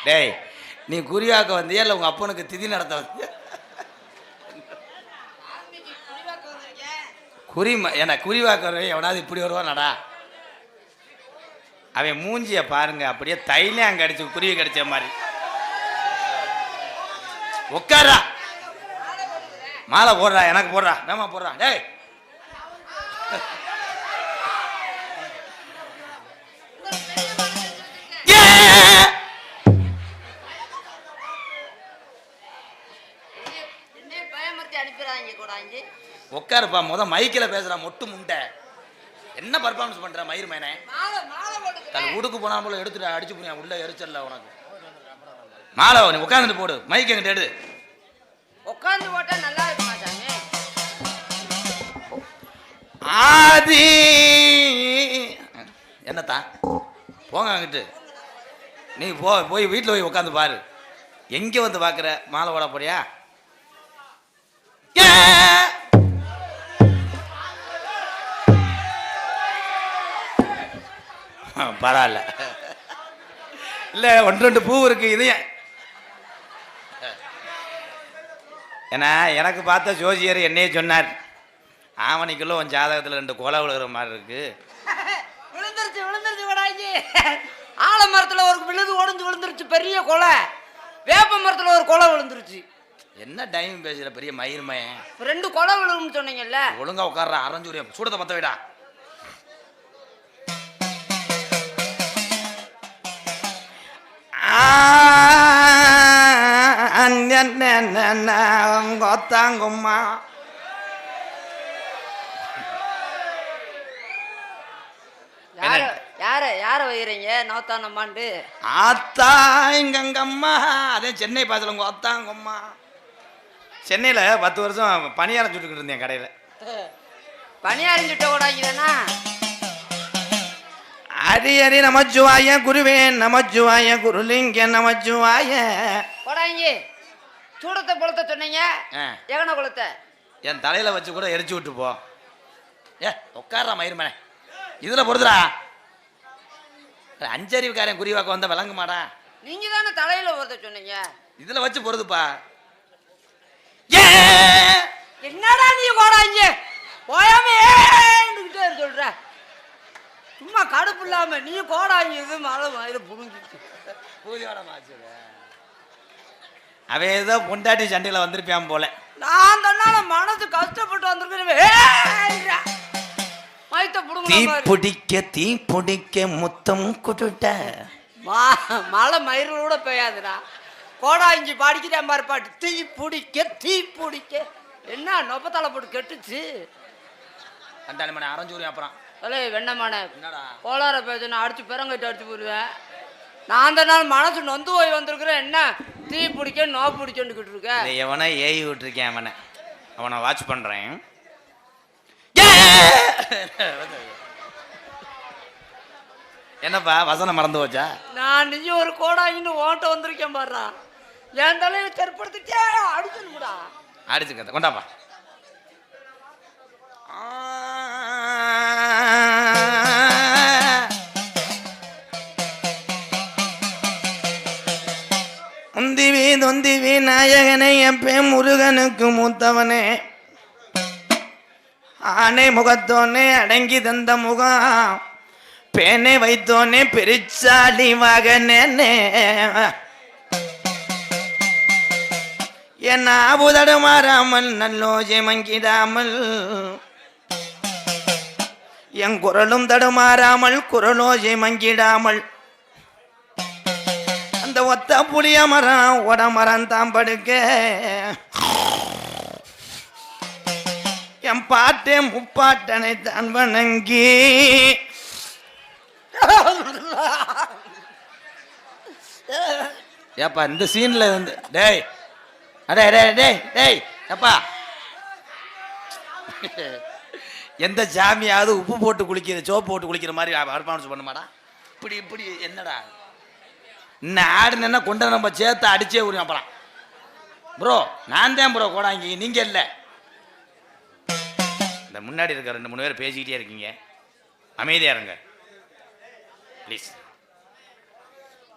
டேய் நீ குறிவாக்க வந்தியா இல்லை உங்கள் அப்பனுக்கு திதி நடத்த வந்தியா? குறி என்ன குறிவாக்க எவனாவது இப்படி வருவானடா? அவன் மூஞ்சியை பாருங்க அப்படியே தைலே அங்கே அடிச்சு குருவி கிடைச்ச மாதிரி. உட்காரா மாலை போடுறா எனக்கு போடுறா வேமா போடுறா டேய். ஏ! உட்காருப்பா முத மைக்கில் பேசுறா மொட்டு முண்டை. என்ன பர்ஃபார்மன்ஸ் பண்ற மயிர் மேனே? தன் உடுக்கு போனா போல எடுத்துட்டு அடிச்சு போனியா உள்ள எரிச்சல்ல உனக்கு. மாலை நீ உட்காந்துட்டு போடு. மைக் எங்கிட்ட எடு. உட்காந்து போட்டா நல்லா ஆதி. என்னத்தா? போங்க அங்கிட்டு. நீ போ போய் வீட்டில் போய் உட்காந்து பாரு. எங்கே வந்து பார்க்குற மாலை போட போறியா? பரவாயில்ல. இல்லை ஒன்று ரெண்டு பூ இருக்கு இது ஏன்? ஏன்னா எனக்கு பார்த்த ஜோசியர் என்னையே சொன்னார் ஆவணிக்குள்ள உன் ஜாதகத்தில் ரெண்டு கொலை விழுகிற மாதிரி இருக்கு. விழுந்துருச்சு விழுந்துருச்சு கூடாங்க ஆல மரத்துல ஒரு விழுது உடைஞ்சு விழுந்துருச்சு பெரிய கொலை. வேப்ப மரத்துல ஒரு கொலை விழுந்துருச்சு. என்ன டைம் பேசுகிற பெரிய மயிர் மயன்? இப்ப ரெண்டு கொலை விழுவும்னு சொன்னீங்கல்ல. ஒழுங்கா உட்கார்ற அரைஞ்சூரியம் சூடத்தை பத்த விடா. கொத்தாங்கும்மா யார யார யார வைக்கிறீங்க நோத்தானம்மாண்டு. ஆத்தா எங்கங்கம்மா? அதே சென்னை பாசல உங்க அத்தாங்கம்மா. சென்னையில் பத்து வருஷம் பணியாரம் சுட்டுக்கிட்டு இருந்தேன் கடையில். பனி அறிஞ்சுட்ட கூடாங்கன்னா அடி அடி நமச்சிவாய குருவே நமச்சிவாய குருலிங்க நமச்சிவாய. கூடாங்க சூடத்தை குளத்தை சொன்னீங்க. ஆ. எகன குளத்தை? என் தலையில வச்சு கூட எரிச்சு விட்டு போ. ஏ உட்கார்றா மயிர்மனே இதுல பொறுத்துடா. அஞ்சறிவுக்காரன் குறிவாக்க வந்த விளங்குமாடா. நீங்க தானே தலையில ஒருத்த சொன்னீங்க. இதுல வச்சு பொறுதுப்பா ஏ! என்னடா நீ கோடாங்க போயாம சொல்ற? சும்மா கடுப்பு இல்லாம நீ கோடாங்க இது மழை மயில புடுங்கிட்டு பூஜையோட மாச்சு அவன் ஏதோ பொண்டாட்டி சண்டையில வந்திருப்பான் போல. நான் தன்னால மனசு கஷ்டப்பட்டு வந்திருக்கிறேன் தீ பிடிக்க தீ பிடிக்க முத்தம் குட்டுட்ட மழை மயிரோட பெய்யாதுடா. கோடாஞ்சி பாடிக்கிறேன் மாதிரி பாட்டு. தீ பிடிக்க தீ பிடிக்க. என்ன நொப்பத்தலை போட்டு கெட்டுச்சு? மணி அரைஞ்சூரியம் அப்புறம். வெண்ணமான என்னடா? கோளார பேசுனா அடிச்சு பெரங்கட்டு அடிச்சு போடுவேன் நான் அந்த நாள் மனசு நொந்து போய் வந்திருக்கிறேன். என்ன? தீ பிடிக்க நோ பிடிக்கன்னுக்கிட்டு இருக்க. இதை எவனை ஏவி விட்டுருக்கேன் அவனை? அவனை வாட்ச் பண்றேன். என்னப்பா வசனம் மறந்து போச்சா? நான் நீ ஒரு கோடாங்கின்னு ஓட்ட வந்திருக்கேன் பாடுறா என் தலையில செருப்படுத்திட்டே அடிச்சுடுடா அடிச்சு கத்த கொண்டாப்பா. உந்திவி தொந்திவி நாயகனை எப்பே முருகனுக்கு மூத்தவனே. ஆனை முகத்தோனே அடங்கி தந்த முகம். பேனை வைத்தோனே பெருச்சாலி மகனே என் ஆபுதடுமாறாமல் நல்லோஜை மங்கிடாமல். என் குரலும் தடுமாறாமல் குரலோஜை மங்கிடாமல். ஒத்த புளிய மரம் உட மரம் தான் படுக்க. என் பாட்டே முப்பாட்டனை தான் வணங்கி. ஏப்பா இந்த சீன்ல வந்து டேய் அடே டே டேய் டேய் ஏப்பா. எந்த ஜாமியாவது உப்பு போட்டு குளிக்கிற சோப்பு போட்டு குளிக்கிற மாதிரி பர்ஃபார்மன்ஸ் பண்ண மாட்டா இப்படி இப்படி என்னடா? இன்னும் ஆடுனா கொண்டு நம்ம சேர்த்து அடிச்சே விடுவோம் அப்புறம் ப்ரோ நான் தான் ப்ரோ கோடாங்கி நீங்கள் இல்லை. இந்த முன்னாடி இருக்க ரெண்டு மூணு பேர் பேசிக்கிட்டே இருக்கீங்க. அமைதியாக இருங்க. ப்ளீஸ்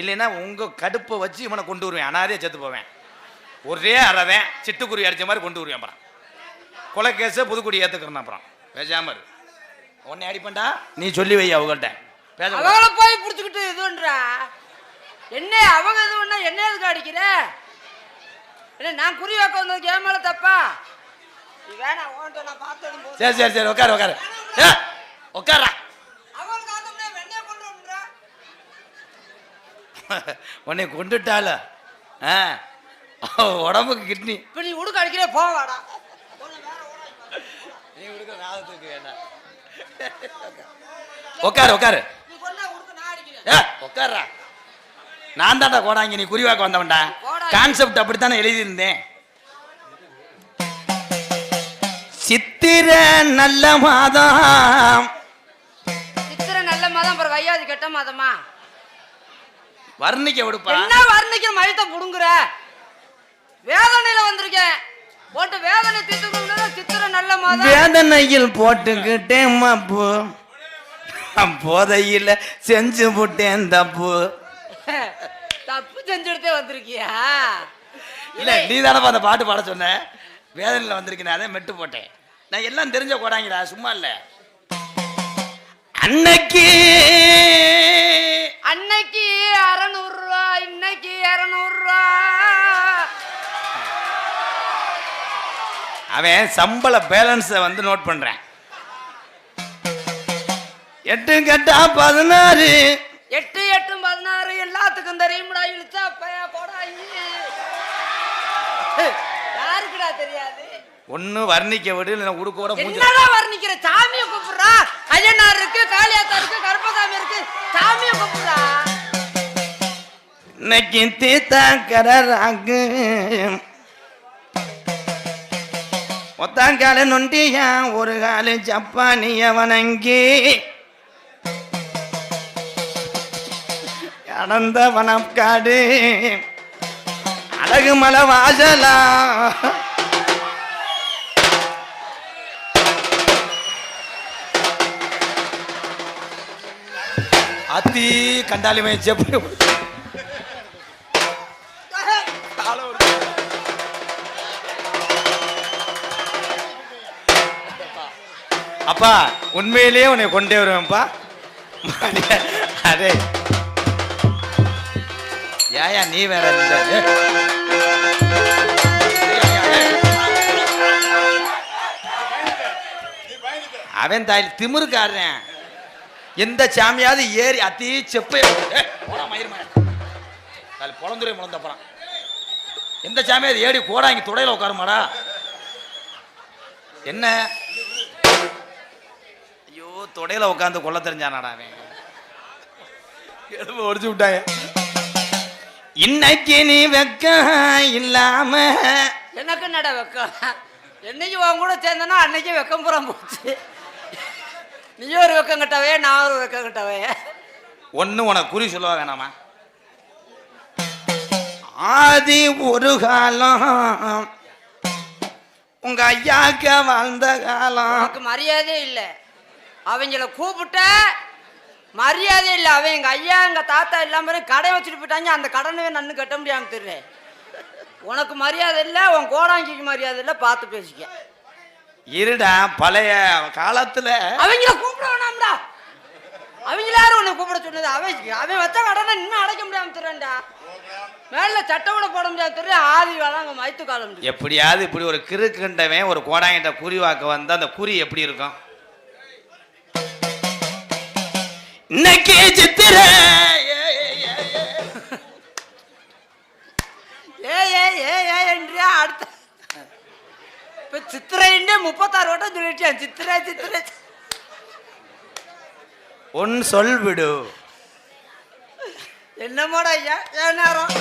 இல்லைன்னா உங்கள் கடுப்பை வச்சு இவனை கொண்டு வருவேன். அனாதே செத்து போவேன். ஒரே அறவேன் சிட்டுக்குருவி அடித்த மாதிரி கொண்டு வருவேன் அப்புறம் கொலை கேஸை புதுக்குடி ஏற்றுக்கிறேன் அப்புறம் பேசாம இரு. உன்னை அடிப்பண்டா நீ சொல்லி வை அவங்கள்ட்ட. பேச போய் பிடிச்சிக்கிட்டு இதுன்றா? என்ன அவங்க பண்ணா என்ன எதுக்கு அடிக்கிற? என்ன நான் குறி வைக்க வந்ததுக்கு ஏன் மேல தப்பா? சரி சரி சரி உட்காரு உட்காரு. ஏ உட்காரா? உன்னை கொண்டுட்டால. ஆ உடம்புக்கு கிட்னி. இப்போ நீ உடுக்க அடிக்கிறே போவாடா நீ கொடுக்க நாதத்துக்கு வேண்டாம் உட்காரு உட்காரு. உடுக்க நான் தான்டா கோடாங்க நீ குறிவாக்க வந்தவன்டா. கான்செப்ட் அப்படித்தானே எழுதியிருந்தேன். சித்திர நல்ல மாதம். சித்திரை நல்ல மாதம் அப்புறம் வையாதி கெட்ட மாதமா? வர்ணிக்க விடுப்பா. என்ன வர்ணிக்கிற மழத்தை புடுங்குற. வேதனையில வந்திருக்கேன். போட்டு வேதனை தீர்த்துக்கணும் சித்திரை நல்ல மாதம். வேதனையில் போட்டுக்கிட்டேன் மப்பு போதையில் செஞ்சு போட்டேன் தப்பு. தப்பு செஞ்சுடுத்தே வந்திருக்கியா? இல்ல நீ தானப்பா அந்த பாட்டு பாட சொன்ன? வேதனையில் வந்திருக்கேன் அதே மெட்டு போட்டேன். நான் எல்லாம் தெரிஞ்ச கோடாங்கடா சும்மா இல்ல. அன்னைக்கு அன்னைக்கு அறநூறு ரூபா இன்னைக்கு இருநூறு ரூபா. அவன் சம்பள பேலன்ஸை வந்து நோட் பண்றேன். எட்டு கட்டா பதினாறு. எட்டு எட்டு எல்லாத்துக்கும் தெரியும்டா இழுத்தா பைய போடாயி யாருக்குடா தெரியாது? ஒண்ணு வர்ணிக்க விடு இல்லைன்னா உடுக்கோட என்னடா வர்ணிக்கிற? சாமியை கூப்பிடுறா. ஐயனார் இருக்கு காளியாத்தா இருக்கு கருப்பசாமி இருக்கு. சாமியை கூப்பிடுறா. இன்னைக்கு தீத்தா கரராக்கு ஒத்தாங்கால நொண்டியா ஒரு காலு ஜப்பானிய வணங்கி. அடந்த வனக்காடு அழகு மலை வாசலா. அத்தி கண்டாலி செப்பு. அப்பா உண்மையிலேயே உன்னை கொண்டே வருவேன்ப்பா. அதே ஏயா நீ வேற அவன் தாய் திமிருக்காரன். எந்த சாமியாவது ஏறி அத்தி செப்பை ஏ, போடா மயிர் பொழந்துரை எந்த சாமியாவது ஏறி கோடாங்கி துடையில உட்காருமாடா. என்ன? ஐயோ தொடையில உட்காந்து கொள்ள தெரிஞ்சானாடா அவன். எலும்பு ஒடிச்சு விட்டாங்க. இன்னைக்கு நீ வெக்க இல்லாம. எனக்கு நட வெக்கம்? என்னைக்கு உன் கூட சேர்ந்தனா அன்னைக்கு வெக்கம் புறம் போச்சு. நீ ஒரு வெக்கம் கட்டவே நான் ஒரு வெக்கம் கட்டவே? ஒண்ணு உனக்கு குறி சொல்லுவா வேணாமா? ஆதி ஒரு காலம். உங்க ஐயாக்க வாழ்ந்த காலம். மரியாதையே இல்லை. அவங்கள கூப்பிட்ட மரியாதை இல்லை அவன் எங்க ஐயா எங்க தாத்தா இல்லாம கடை வச்சுட்டு போயிட்டாங்க. அந்த கடனவே நன்னு கட்ட முடியாம தெரியல உனக்கு மரியாதை இல்லை உன் கோடாங்கிக்கு மரியாதை இல்லை பார்த்து பேசிக்க. இருடா பழைய காலத்துல அவங்கள கூப்பிட வேணாம்டா. அவங்கள யாரும் உன்னை கூப்பிட சொன்னது? அவன் அவன் வச்ச கடனை இன்னும் அடைக்க முடியாம தெரியண்டா மேல சட்டை கூட போட முடியாம தெரியும் ஆதி வேணாங்க மயத்து காலம் எப்படியாவது இப்படி ஒரு கிறுக்குண்டவன் ஒரு கோடாங்கிட்ட குறி வாக்க வந்தா அந்த குறி எப்படி இருக்கும்? இன்னைக்கு சித்திர. ஏ ஏ ஏ ஏ. என்றியா? அடுத்த. இப்ப சித்திரைன்னே முப்பத்தாறு வட்டம் சொல்லிட்டேன் சித்திரை சித்திரை. உன் சொல் விடு. என்னமோடா ஐயா? நேரம்?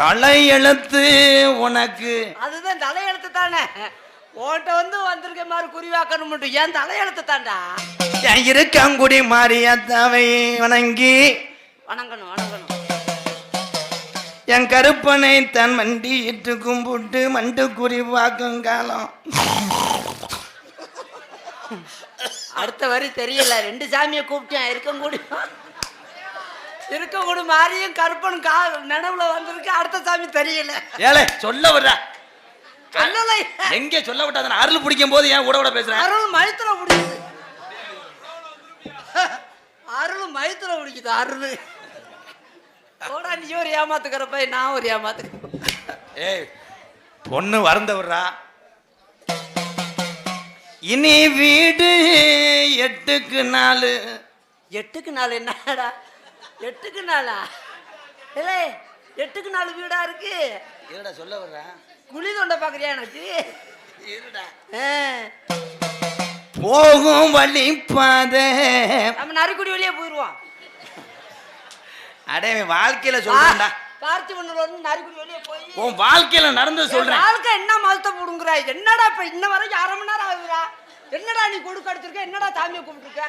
தலையெழுத்து உனக்கு. அதுதான் தலையெழுத்து தானே. உன்கிட்ட வந்து வந்திருக்க மாதிரி குறிவாக்கணும் மட்டும். ஏன் தலையெழுத்து தான்டா என் இருக்கங்குடி மாறியத்தாவை வணங்கி. வணங்கணும் வணங்கணும். என் கருப்பனை தன் மண்டி இட்டு கும்பிட்டு மண்டு குறி வாக்கும் காலம். அடுத்த வரி தெரியல. ரெண்டு சாமியை கூப்பிட்டேன் இருக்க முடியும் இருக்க கூட மாரியும் கருப்பனும் கா நினைவுல வந்திருக்கு. அடுத்த சாமி தெரியல. ஏலே சொல்ல விடுறா. எங்க சொல்ல விட்டாத அருள் பிடிக்கும் போது ஏன் கூட கூட பேசுறேன் அருள் மயத்துல பிடிக்குது. அருள் மயத்துல பிடிக்குது அருள். போடா நீ ஒரு ஏமாத்துக்கிற போய் நான் ஒரு ஏமாத்துக்கிறேன் ஏய் பொண்ணு வறந்த விடுறா இனி வீடு எட்டுக்கு நாலு. எட்டுக்கு நாள் என்னடா? எட்டுக்கு நாளா இல்லை எட்டுக்கு நாலு வீடா இருக்கு? இருடா சொல்ல விடுறா குழி தொண்டை பாக்குறியா எனக்கு. போகும் வழி பாதை. நம்ம நரிக்குடி வழியே போயிடுவோம் அடே வாழ்க்கையில சொல்றேன்டா. பார்த்திபனூர் வந்து நரிக்குடி வழியே போய். உன் வாழ்க்கையில நடந்து சொல்றேன். வாழ்க்கை என்ன மதத்தை போடுங்கிற? என்னடா இப்ப இன்ன வரைக்கும் அரை மணி நேரம் ஆகுதுடா? என்னடா நீ கொடுக்க அடிச்சிருக்க என்னடா சாமியை கூப்பிட்டுருக்க